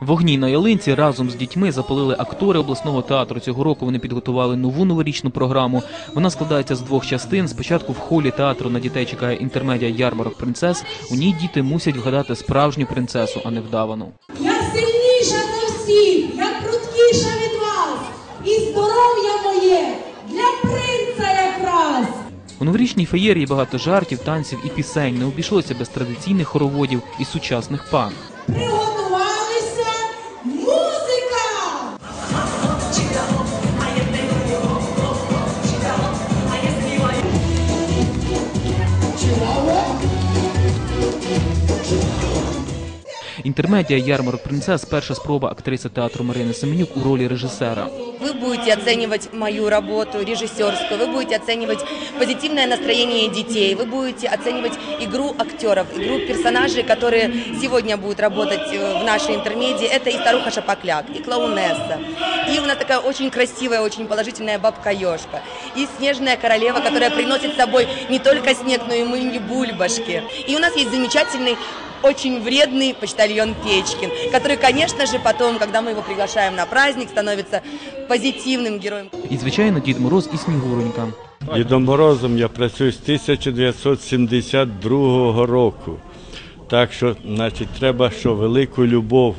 Вогні на ялинці разом з дітьми запалили актори обласного театру. Цього року вони підготували нову новорічну програму. Вона складається з двох частин. Спочатку в холі театру на дітей чекає інтермедіа ярмарок принцес. У ній діти мусять вгадати справжню принцесу, а не вдавану. Я сильніша за всіх, я круткіша від вас. І здоров'я У новорічній феєрії багато жартів, танців і пісень. Не обійшлося без традиційних хороводів і сучасних пан. Приготувалися музика! Інтермедіа ярмарок принцес перша спроба актриси театру Марини Семенюк у ролі режисера. Вы будете оценивать мою работу режиссерскую, вы будете оценивать позитивное настроение детей, вы будете оценивать игру актеров, игру персонажей, которые сегодня будут работать э, в нашей интермедии. Это и старуха Шапокляк, и клоунесса, и у нас такая очень красивая, очень положительная бабка Ёшка, и снежная королева, которая приносит с собой не только снег, но и мыльни бульбашки. И у нас есть замечательный очень вредный почтальон Печкин, который, конечно же, потом, когда мы его приглашаем на праздник, становится позитивным героєм. І, звичайно, Дід Мороз і Снігуронька. Дідом Морозом я працюю з 1972 року. Так що, значить, треба, що велику любов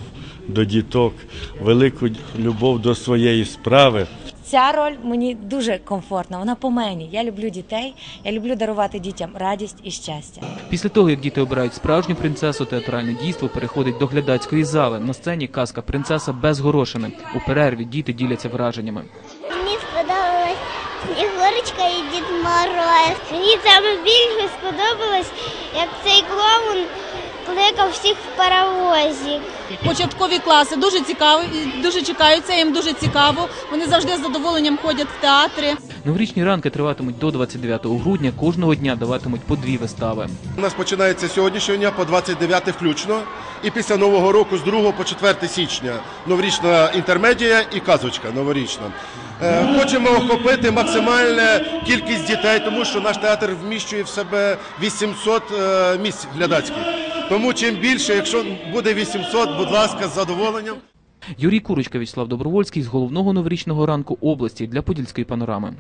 до діток, велику любов до своєї справи. Ця роль мені дуже комфортна. Вона по мені. Я люблю дітей, я люблю дарувати дітям радість і щастя. Після того, як діти обирають справжню принцесу, театральне дійство переходить до глядацької зали. На сцені казка принцеса без горошини. У перерві діти діляться враженнями. Мені сподобалась Снігурочка і Дід Мороз. Мені саме більше сподобалось, як цей клоун кликав всіх в паровозі. початкові класи дуже цікаві, дуже чекаються, їм дуже цікаво. Вони завжди з задоволенням ходять в театри. Новорічні ранки триватимуть до 29 грудня. Кожного дня даватимуть по дві вистави. У нас починається сьогоднішнього дня по 29 включно. І після Нового року з 2 по 4 січня новорічна інтермедія і казочка новорічна. Е, Хочемо охопити максимальну кількість дітей, тому що наш театр вміщує в себе 800 е, місць глядацьких. Тому чим більше, якщо буде 800, будь ласка, з задоволенням. Юрій Курочка, Вячеслав Добровольський з головного новорічного ранку області для Подільської панорами.